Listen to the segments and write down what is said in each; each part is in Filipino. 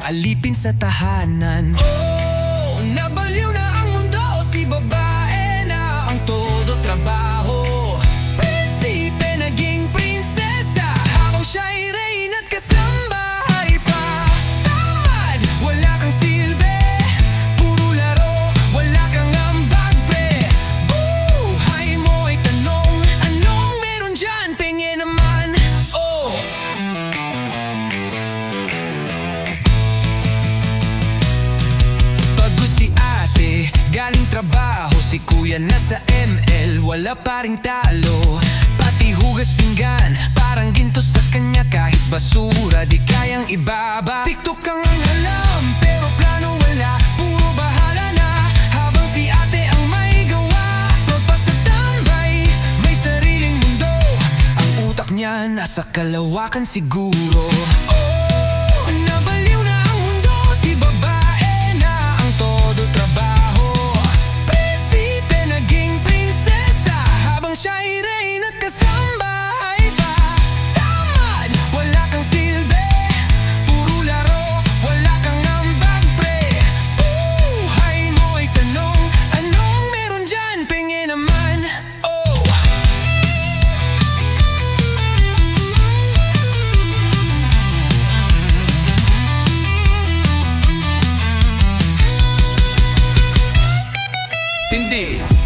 ang alipin sa tahanan. Oh, nabalik Kuya nasa ML, wala pa rin talo. Pati hugas pinggan, parang ginto sa kanya. Kahit basura, di kayang ibaba. TikTok ang alam, pero plano wala. Puro bahala na, habang si ate ang may gawa. Pagpasatambay, may sariling mundo. Ang utak niya nasa kalawakan siguro. indeed.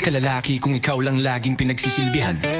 ka lalaki kung ikaw lang laging pinagsisilbihan.